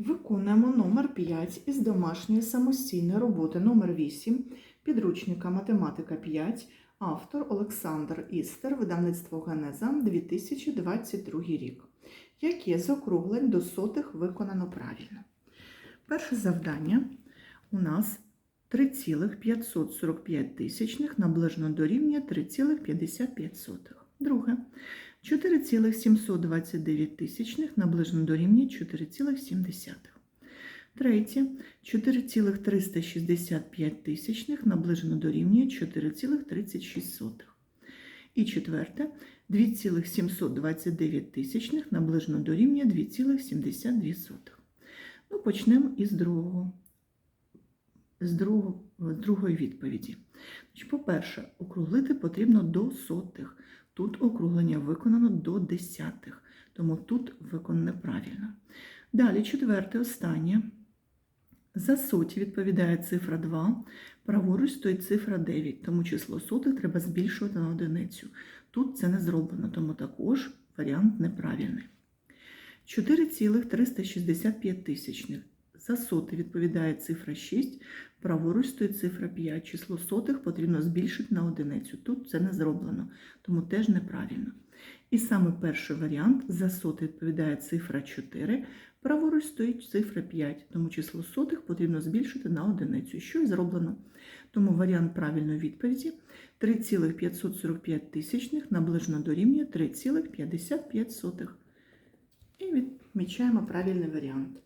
Виконуємо номер 5 із домашньої самостійної роботи номер 8 підручника Математика 5, автор Олександр Істер, видавництво Генеза 2022 рік. Яке з округлень до сотих виконано правильно? Перше завдання у нас 3,545 тисячних наближено до рівня 3,55. Друге. 4,729 тисячних наближено до рівня 4,7. Третє. 4,365 тисячних наближено до рівня 4,36. І четверте. 2,729 тисячних наближено до рівня 2,72. Ну, почнемо із другого, з другої відповіді. По-перше, округлити потрібно до сотих. Тут округлення виконано до десятих, тому тут виконане правильно. Далі, четверте, останнє. За соті відповідає цифра 2, праворуч стоїть цифра 9, тому число сотих треба збільшувати на одиницю. Тут це не зроблено, тому також варіант неправильний. 4,365 тисячних. За соти відповідає цифра 6, праворуч стоїть цифра 5. Число сотих потрібно збільшити на одиницю. Тут це не зроблено, тому теж неправильно. І саме перший варіант за соти відповідає цифра 4, праворуч стоїть цифра 5, тому число сотих потрібно збільшити на одиницю, що і зроблено. Тому варіант правильної відповіді 3,545 тисячних до рівня 3,55. І відмічаємо правильний варіант.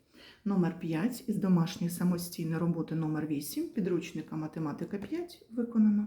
Номер 5 із домашньої самостійної роботи номер 8 підручника математика 5 виконано.